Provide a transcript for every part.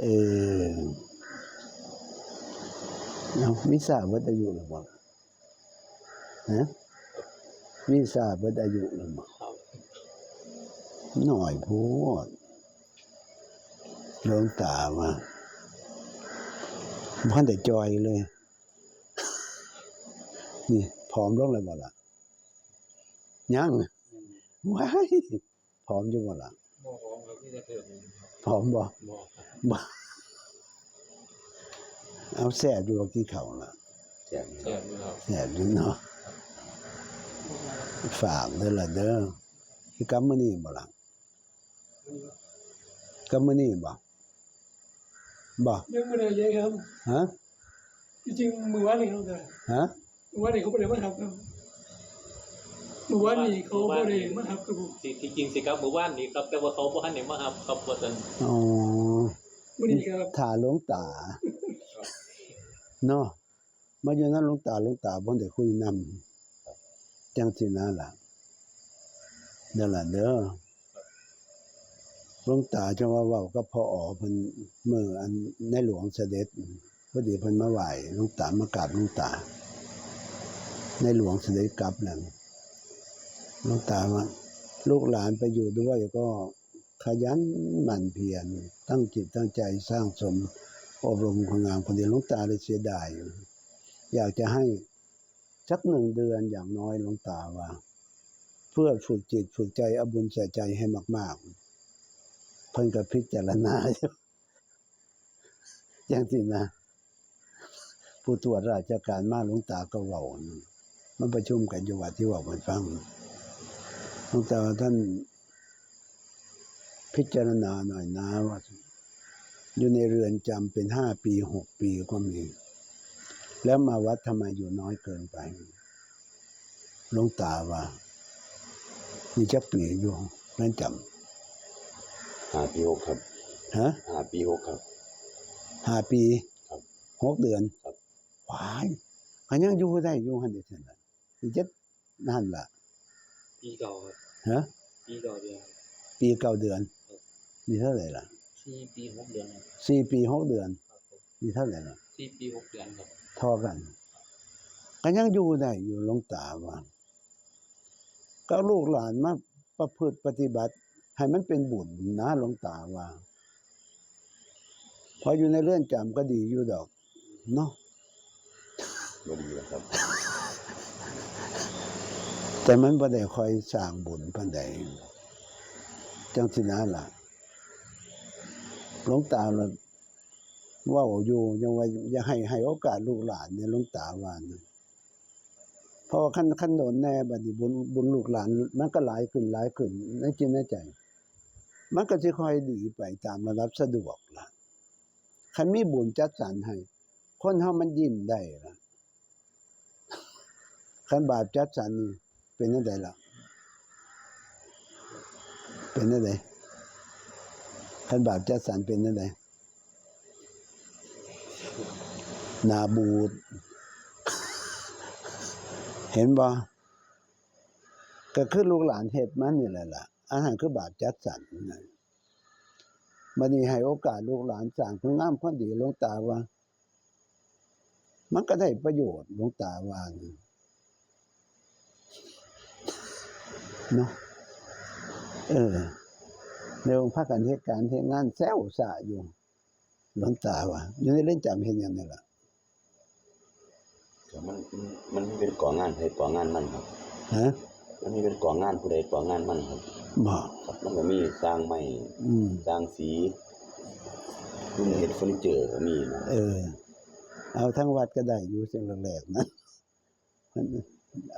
เออเอามิทราบว่าอายุหรือเปล่าฮะมิทราบว่าอายุหรือเปล่าครับหน่อยพูดหลวงตามาพันแต่จอยเลย นี่ผอมลงเลยบ่ล่ะยังว้ายผอมอยู่บ่ล่ะหม้อของครับที่จะเกิด นี่ครับผอมบ่หม้อครับบ่เอาแสบอยู่กับที่เขาล่ะแซ่บอยู่ครับแสบอยู่เนาะฝากเด้อล่ะเด้อที่กำมือนี่บ่ล่ะกำมือนี่บ่บ่ยังไม่ได้เลยครับฮะจริงๆมือวานนี่เขาแต่ฮะมือวานนี่เขาไม่ได้มาทำครับ มือวานนี่เขาไม่ได้มาทำกับผมสิที่จริงสิครับหมู่บ้านนี่ครับ แต่ว่าเขาบ่ทันได้มาครับครับว่าซั่นอ๋อมื่อนี้ครับถ่าหลวงตาเนาะมาอยู่นั้นหลวงตาหลวงตาบ่ได้คุยนำจังสินะล่ะเด้อล่ะเด้อหลวงตาจะว่าเว้ากับพ่ออ๋อเพิ่นเมื่ออันในหลวงเสด็จพอดีเพิ่นมาไหว้หลวงตามากราบหลวงตา ในหลวงเสด็จกลับนั่น หลวงตาว่าลูกหลานไปอยู่ด้วยก็ขยันหมั่นเพียรตั้งจิตตั้งใจสร้างสมอบรมคุณงามคนเดียวหลวงตาเลยเสียดายอยู่อยากจะให้สักหนึ่งเดือนอย่างน้อยหลวงตาว่า เพื่อฝึกจิตฝึกใจอบุญใส่ใจให้มาก ๆ เพิ่นก็พิจารณาอย่างที่นะ ผู้ตรวจราชการมาหลวงตาก็เว้านมันประชุมกันอยู่วัดที่ว่ามันฟัง หลวงตาท่านพิจารณาหน่อยนะว่าอยู่ในเรือนจำเป็นห้าปีหกปีก็มี แล้วมาวัดทำไมอยู่น้อยเกินไปหลวงตาว่า มีจักปีอยู่เรือนจห้าปีหกครับำฮะห้าปีหกครับห้าปีครับหกเดือนครับว้ายอันยังอยู่ได้อยู่หันเดียวนั่นอีจักนั่นล่ะ ปีเก่าครับฮะปีเก่าเดือนปีเก้าเดือนมีเท่าไหร่ล่ะสี่ปีหกเดือนครับสี่ปีหกเดือนครับผมมีเท่าไหร่ล่ะสี่ปีหกเดือนครับเทอกันก็ยังอยู่ได้อยู่หลวงตาว่าก็ลูกหลานมาประพฤติปฏิบัติ ให้มันเป็นบุญนะหลวงตาว่าพออยู่ในเรือนจำก็ดีอยู่ดอกเนาะบ่ดีแล้วครับ แต่มันบ่ได้คอยสร้างบุญปานใดจังสินะล่ะหลวงตาเราว่าอยู่ยังว่าอย่าให้ให้โอกาสลูกหลานเนี่ยหลวงตาว่านะเพราะว่าขั้นขั้นโดนแน่บัดนี้บุญบุญลูกหลาน มันก็หลายขึ้นหลายขึ้นในจิตในใจ มันก็สิค่อยดีไปตามระดับสะดวกล่ะคันมีบุญจัดสรรให้ คนเฮามันยิ้มได้ล่ะคันบาปจัดสรรนี่ เป็นจังไดล่ะ เป็นจังไดคันบาปจัดสรรเป็นจังไดหนาบูด เห็นบ่ก็คือลูกหลานเฮ็ดมันนี่แหละล่ะอาหารคือบาปจัดสรรนะบัดนี้ให้โอกาสลูกหลานสร้างคุณงามความดีหลวงตาว่า มันก็ได้ประโยชน์หลวงตาว่านะ เนาะเออในองค์พระกันเหตุการณ์เหตุงานแซวสะอยู่หลวงตาว่าอยู่ในเรือนจำเห็นอย่างนี้ล่ะแต่มันมันไม่เป็นก่องานใครก่องานมันครับฮะมันไม่เป็นก่องานผู้ใดก่องานมันครับบอกครับมันก็มีสร้างไม้อืมสร้างสีรุ่นเฮ็ดเฟอร์นิเจอร์ก็มีนะเออ เอาทั้งวัดก็ได้อยู่เสียงแรกๆนะมัน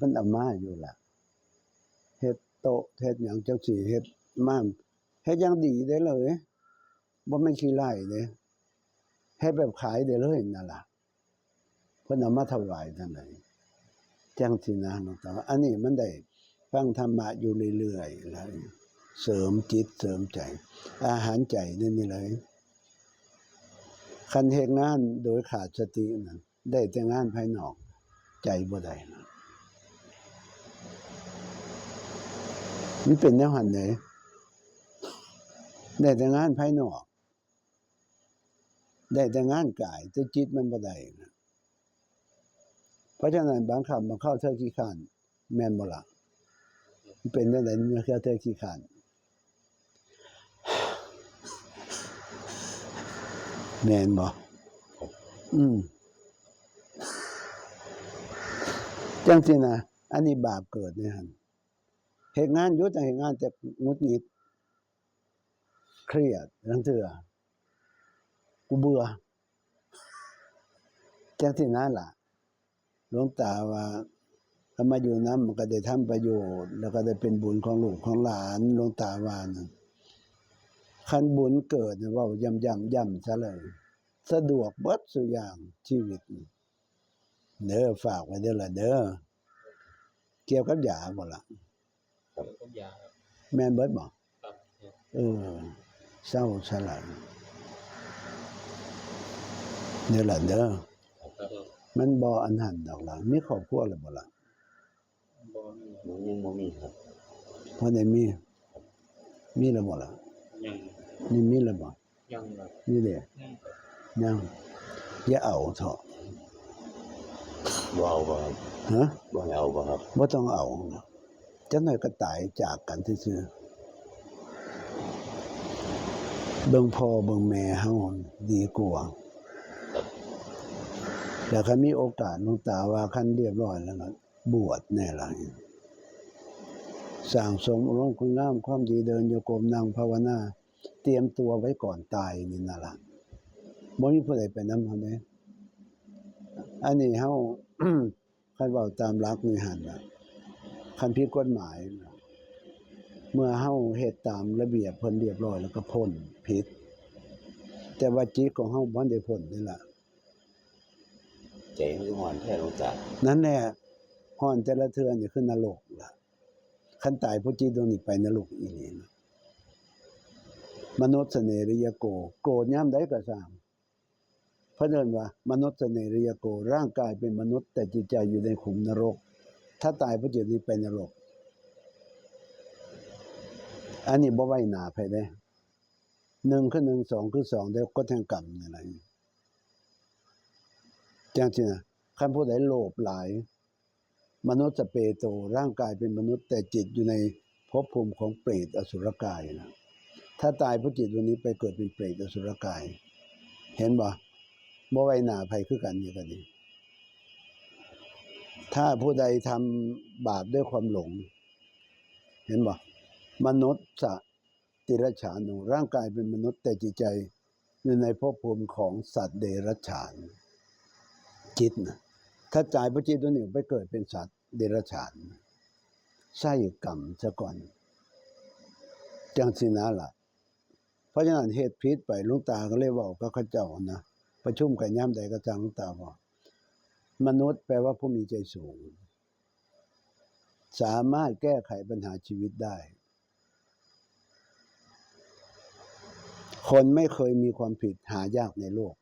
มันเอามาอยู่ล่ะเฮ็ด โต๊ะเฮ็ดหยังเจ้าสีเฮ็ดม่านเฮ็ดอย่างดีได้เลยบ่แม่นขี้ไล่เด้เฮ็ดแบบขายได้เลยนั่นล่ะเพิ่นเอามาถวายท่านไหนจังสินะน้องตาว่าอันนี้มันได้ฟังธรรมะอยู่เรื่อยๆเลยเสริมจิตเสริมใจ อาหารใจนี่นี่เลยคันเหตุงานโดยขาดสตินั้นได้แต่งานภายนอกใจบ่ได้นะ มันเป็นแนวหันไหนได้แต่งานภายนอก ได้แต่งานกายแต่จิตมันบ่ได้นะเพราะฉะนั้นบางคำมันเข้าเท่าขี้ข้าน แม่นบ่ละมันเป็นได๋มันเข้าเท่าขี้ข้านแม่นบ่อืมจังสินะอันนี้บาปเกิดเนี่ยหั่น เหตุงานยู่แต่เหตุงานแต่งุดหงิด เครียดทั้งเถื่อกูเบื่อจังที่นั้นล่ะหลวงตาว่าถ้ามาอยู่น้ำมันก็ได้ทำประโยชน์ แล้วก็ได้เป็นบุญของลูกของหลานหลวงตาว่านั่นคันบุญเกิดว่าย่ำย่ำย่ำซะเลย สะดวกเบิดสุอย่างชีวิต เด้อฝากไว้เด้อละเด้อเกี่ยวกับยาบ่ละ ครับแม่นเบิดบ่ครับเออเศร้าสลายเด้อละเด้อมันบ่อันหันดอกหลังมีครอบครัวแล้วบ่ล่ะบ่มียังบ่มีครับเพราะในมี มีแล้วบ่ล่ะยังนี่มีแล้วบ่ยังครับนี่เด้อืมยังอย่าเอาเถอะบ่เอาบ่ครับฮะบ่เอาบ่ครับบ่ต้องเอา จังได๋ก็ตายจากกันซื่อๆเบิ่งพ่อเบิ่งแม่เฮาดีกว่าแต่คันมีโอกาสลงตาว่าคันเรียบร้อยแล้วก็บวชแน่ละสร้างสมอรมคุณงามความดีเดินโยกมนั่งภาวนา เตรียมตัวไว้ก่อนตายนี่นั่นล่ะบ่มีผู้ใดไปนำเฮาเด้อันนี้เฮาคันเว้าตามหลักนี่หั่นน่ะ คันผิดกฎหมายน่ะเมื่อเฮาเฮ็ดตามระเบียบเพิ่นเรียบร้อยแล้วก็พ้นผิด แต่ว่าจิตของเฮาบ่ได้พ้นนี่ล่ะใจมันก็หอนแท้หลวงตานั่นแหละฮ้อนแต่ละเทื่อนี่คือนรกล่ะคันตายผู้จิตดวงนี้ไปนรกอีหลีนะมนุษย์เสนริยโก โกรธยามใดก็ตามเพราะเดินว่า มนุษย์เสนริยโก ร่างกายเป็นมนุษย์แต่จิตใจอยู่ในขุมนรก ถ้าตายผู้จิตนี้ไปนรก อันนี้บ่ไว้หนาไผเด้หนึ่งคือหนึ่งสองคือสองเดี๋ยวก็แทงกรรมนี่แหละจังซี่นะคันผู้ใดโลภหลาย มนุษย์สเปโตร่างกายเป็นมนุษย์แต่จิตอยู่ในภพภูมิของเปรตอสุรกายนะถ้าตายผู้จิตวันนี้ไปเกิดเป็นเปรตอสุรกาย เห็นบ่บ่ไว้หนาภัยคือกันนี่ก็ดี ถ้าผู้ใดทำบาปด้วยความหลง เห็นบ่มนุษย์สติรฉานุร่างกายเป็นมนุษย์แต่จิตใจอยู่ในภพภูมิของสัตว์เดรัจฉาน จิตนะถ้าจ่ายพระจิตตัวหนึ่งไปเกิดเป็นสัตว์เดรัจฉานใช่กรรมซะก่อนจังสินะล่ะ เพราะฉะนั้นเหตุพิษไปลุงตาก็เลยบอกกับข้าเจ้านะ ประชุมกันย่ำใดก็จังลุงตาบอก มนุษย์แปลว่าผู้มีใจสูง สามารถแก้ไขปัญหาชีวิตได้ คนไม่เคยมีความผิดหายากในโลก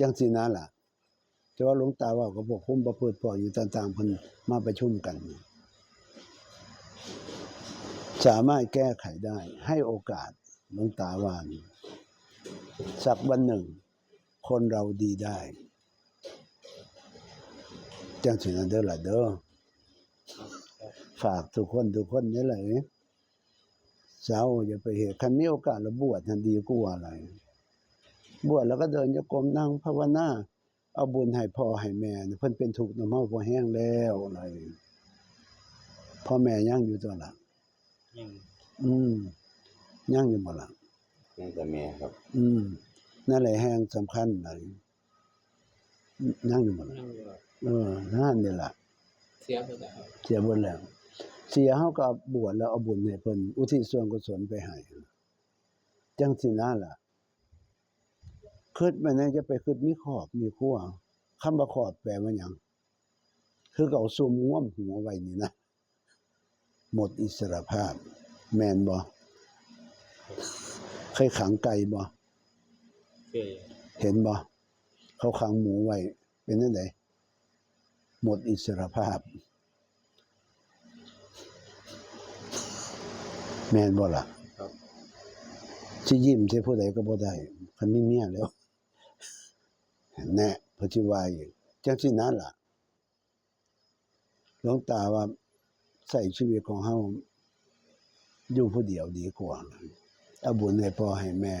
จังสินะล่ะแต่ว่าหลวงตาว่าก็บอกคุ้มประพฤติพออยู่ต่างๆพิ่นมาประชุมกัน สามารถแก้ไขได้ ให้โอกาสหลวงตาว่านสักวันหนึ่ง คนเราดีได้ จังสินะเด้อล่ะเด้อฝากทุกคนทุกคนนี่แหละเจ้าอย่าไปเหตุคันมีโอกาสแล้วบวชทันดีกว่าอะไร บวชแล้วก็เดินโยกรมนั่งภาวนาเอาบุญให้พ่อให้แม่เนี่ยเพิ่นเป็นถูกข์น้ำเมาพอแห้งแล้วอะไรพ่อแม่ย่างอยู่ตัวละยังอืมย่างอยู่หมดละยังแต่แม่ครับ อืมนั่นแหละแห้งสำคัญอะไรย่างอยู่หมดละยังอยู่ครับ เออนั่นนี่แหละเสียไปแล้วครับเสียบุญแล้ว เสียเฮาก็บวชแล้วเอาบุญให้เพิ่นอุทิศส่วนกุศลไปให้จังสินะล่ะคิดไปนะจะไปคิดมีขอบมีขั้วคำว่าขอบแปลว่าหยังคือเขาซุมง่วมหัวไว้นี่นะหมดอิสรภาพ แม่นบ่เคยขังไก่บ่เคยเห็นบ่เขาขังหมูไว้เป็นจังได หมดอิสรภาพ แม่นบ่ล่ะครับสิยิ้มใส่ผู้ใดก็บ่ได้คันมีเมียแล้วแน่เพนสิว่าอีกจังซี่นั้นล่ะหลวงตาว่าใส่ชีวิตของเฮาอยู่ผู้เดียวดีกว่าเอาบุญให้พ่อให้แม่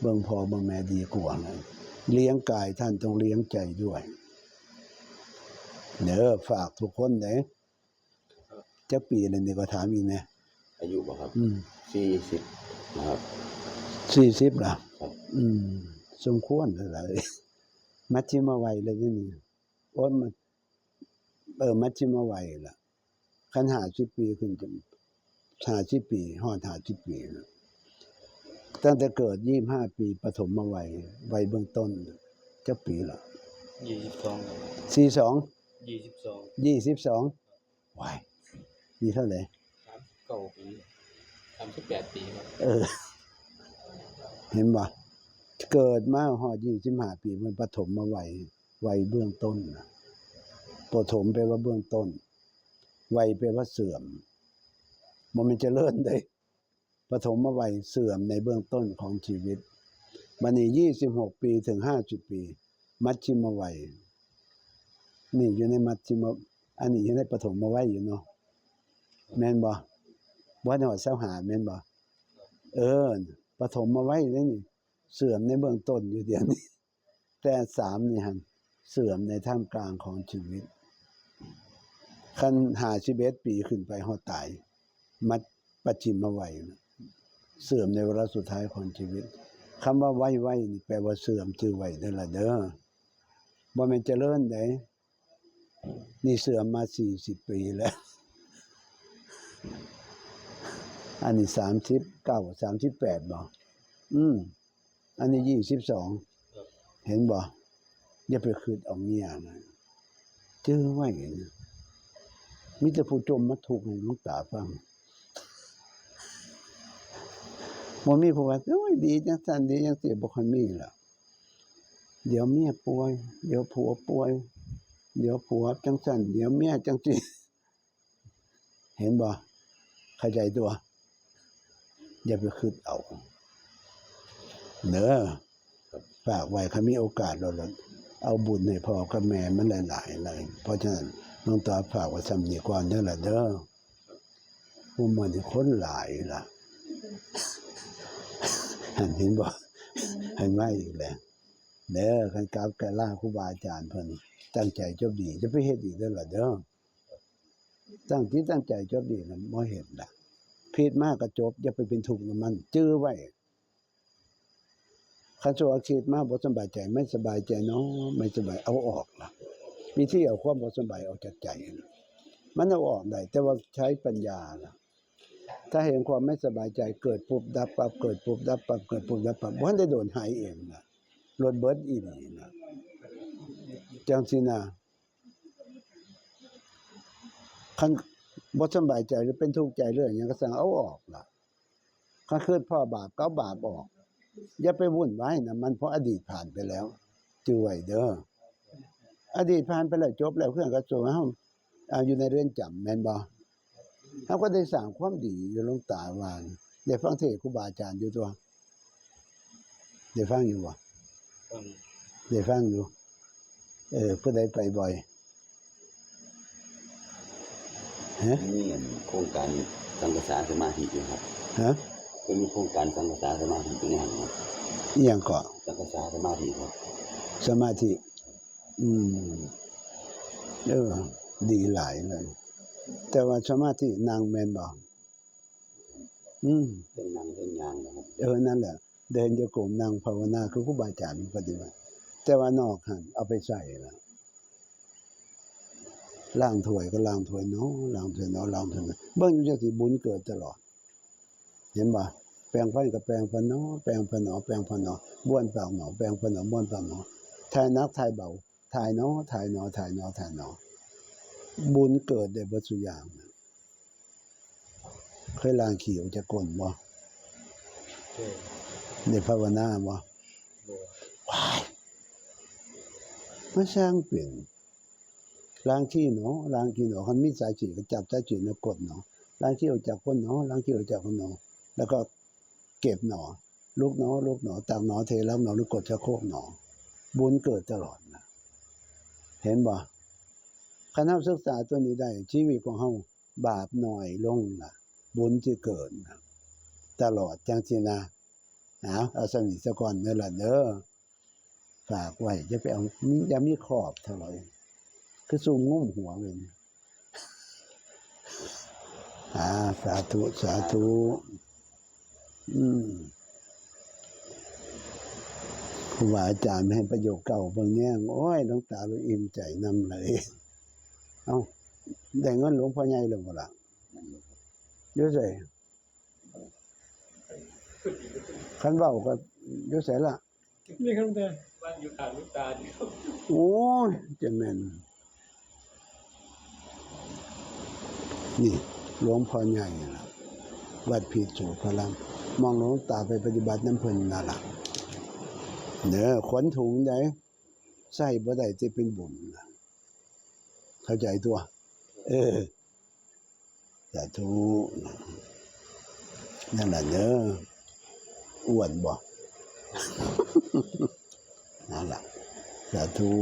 เบิ่งพ่อเบิ่งแม่ดีกว่าเลี้ยงกายท่านต้องเลี้ยงใจด้วย เด้อฝากทุกคนเด้จักปีแล้วนี่ก็ถามอีกแน่อายุบ่ครับอืมสี่สิบนะครับสี่สิบล่ะครับอืม สมควรอะไรมัชชิมาวัยเลยนี่นี่โอ้ยมันเออมัชชิมาวัยล่ะขันหาสิบปีขึ้นจนหาสิบปีหอดหาสิบปีนะตั้งแต่เกิดยี่ห้าปีปฐมมาวัยวัยเบื้องต้นเจ้าปีละยี่สิบสองสี่สอง ยี่สิบสองยี่สิบสองวัยมีเท่าไหร่สามเก้าปีสามสิบแปดปีครับเออ เห็นบ่เกิดมาหอดยี่สิบห้าปีมันปฐมมาวัยวัยเบื้องต้นนะปฐมแปลว่าเบื้องต้นวัยแปลว่าเสื่อมมันมันเจะเลื่อนได้ปฐมมาวัยเสื่อมในเบื้องต้นของชีวิตมันนี่ยี่สิบหกปีถึงห้าสิบปี มัชชิมวัย นี่อยู่ในมัชชิมอันนี้อยู่ในปฐมมาไวัยอยู่เนาะแม่นบ่ว่าหอดเสาหาแม่นบ่เออปฐมมาไว้แล้นี่เสื่อมในเบื้องต้นอยู่เดียวนี้ แต่สามนี่ฮันเสื่อมในท่ามกลางของชีวิตคันหาชีวิตปีขึ้นไปหอดตาย มัดปัจจิมมาไว้นะเสื่อมในเวลาสุดท้ายของชีวิตคำว่าไว้ไว้นี่แปลว่าเสื่อมจือไว้นั่นละเด้อบ่แม่นเจริญได้ นี่เสื่อมมาสี่สิบปีแล้ว อันนี้สามสิบเก้าสามสิบแปดบ่อืม อันนี้ยี่สิบสอง เห็นบ่อย่าไปคืดเอาเมียนะเจอไว้นะมิจะผู้จมมาถูกให้ลูกตาฟังบ่มีผู้ว่าโอ้ยดีจังสันดีจังเสียบ่คันมีล่ะ เดี๋ยวเมียป่วย เดี๋ยวผัวป่วย เดี๋ยวผัวจังสันเดี๋ยวเมียจังสิเห็นบ่เข้าใจตัว อย่าไปคิดเอาเนอฝากไว้ถ้ามีโอกาสเราเอาบุญให้พ่อกับแม่มันหลายๆเลย เพราะฉะนั้นน้องตาฝากไว้สำนีก่อนเด้อล่ะเด้อผู้มันคนหลายล่ะหันเห็นบ่เห็นไหมอีกแล้วเด้อคันกราบกะลาครูบาอาจารย์เพิ่น ตั้งใจจบดี จะไปเฮ็ดอีกเด้อล่ะเด้อตั้งที่ตั้งใจจบดีน่ะบ่เฮ็ดล่ะผิดมากก็จบอย่าไปเป็นทุกข์กับมัน จื้อไว้คันโซอาชีพมากบ่สบายใจไม่สบายใจเนาะไม่สบายเอาออกล่ะวิธีเอาความบ่สบายออกจากใจนะมันเอาออกได้แต่ว่าใช้ปัญญาล่ะถ้าเห็นความไม่สบายใจเกิดปุ๊บดับปั๊บเกิดปุ๊บดับปั๊บเกิดปุ๊บดับปั๊บบ่ทันได้โดนหายเองนะรถเบิดอีนี่นะ จังซี่นะคันบ่สำบายใจหรือเป็นทุกข์ใจเรื่องหยังก็สั่งเอาออกล่ะถ้าคืนพ่อบาปก็เอาบาปออก อย่าไปวุ่นวายนะมันเพราะอดีตผ่านไปแล้วจือไว้เด้ออดีตผ่านไปแล้วจบแล้วเครื่องกระโจนเฮาเอาอยู่ในเรือนจำแม่นบ่เฮาก็ได้สร้างความดีอยู่หลวงตาวานได้ฟังเทศน์ครูบาอาจารย์อยู่ตัวได้ฟังอยู่บ่ต้องได้ฟังอยู่ เออผู้ใดไปบ่อยฮะมีโครงการสังกษาสมาธิอยู่ครับฮะก็มีโครงการสังกษาสมาธิเป็นงานครับอีหยังก็สังกษาสมาธิครับ สมาธิ อืมเออดีหลายเลย แต่ว่าสมาธินางแมนบอกอืมเป็นนางเป็นยางนะครับเออนั่นแหละเดินจะกลมนางภาวนาคือครูบาอาจารย์ปฏิบัติ แต่ว่านอกหันเอาไปใส่ละล้างถ้วยก็ล้างถ้วยเนาะล้างถ้วยเนาะล้างถ้วยเนาะเบิ่งอยู่จังสิบุญเกิดตลอด เห็นบ่แปลงฟันกับแปลงฟันเนาะแปลงฟันเนาะแปลงฟันเนาะบ้วนปากเนาะแปลงฟันเนาะบ้วนปากเนาะทายนักทายเบาทายเนาะทายเนาะทายเนาะทายเนาะบุญเกิดได้เบิดสุอย่างนะเคยล้างขี้ออกจากก้นบ่เจ้าได้ภาวนาบ่บัวว้าย มันสร้างเปลี่ยนล้างขี้เนาะล้างขี้เนาะคันมีสายฉีดก็จับสายฉีดแล้วกดเนาะล้างขี้ออกจากก้นเนาะล้างขี้ออกจากก้นเนาะแล้วก็เก็บเนาะลูกหนอลูกหนอตักหนอเทแล้วหนอหรือกดชะโครกหนอบุญเกิดตลอดนะเห็นบ่คณะศึกษาตัวนี้ได้ ชีวิตของเฮาบาปหน่อยลงนะบุญจะเกิดนะตลอดจังสินะเอาเอาสมิสก่อนนี่แหละเด้อ ฝากไว้จะไปเอามีอย่ามีขอบเท่าไหร่คือสูงงุ้มหัวเองอ่าสาธุ สาธุ อืมครูบาอาจารย์ให้ประโยคเก่าบางแง่โอ้ยหลวงตาเราอิ่มใจนำเลย เอ้าได้เงินหลวงพ่อใหญ่หรือเปล่ายอะใส่ขันเบาก็เยอะใส่ละนี่ครับแต่ บ้านอยู่ทางลูกตาเดียวโอ้ยจะแม่นนี่หลวงพ่อใหญ่ละวัดพีจูพลังมองหลวงตาไปปฏิบัติน้ำเพลินน่ะล่ะเด้อขนถุงได้ใส่บ่ได้จะเป็นบุญนะเข้าใจตัว เออสาธุนั่นแหละเด้ออ้วนบ่ สาธุ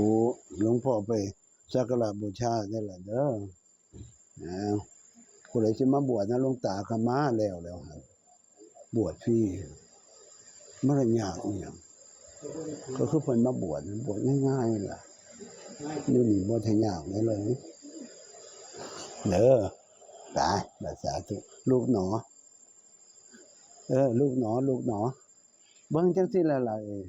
หลวงพ่อไปสักการะบูชานี่แหละเด้อนะผู้ใดสิมาบวชนะหลวงตาก็มาแล้วแล้วบวชฟรีมันก็ยากอีหยังก็คือเพิ่นมาบวชบวชง่ายๆล่ะนี่นี่บ่ทันยากเลยเลยเด้อตายบาสาธุลูกหนอ เออ ลูกหนอ ลูกหนอเบิ่งจังซี่ละล่ะเออ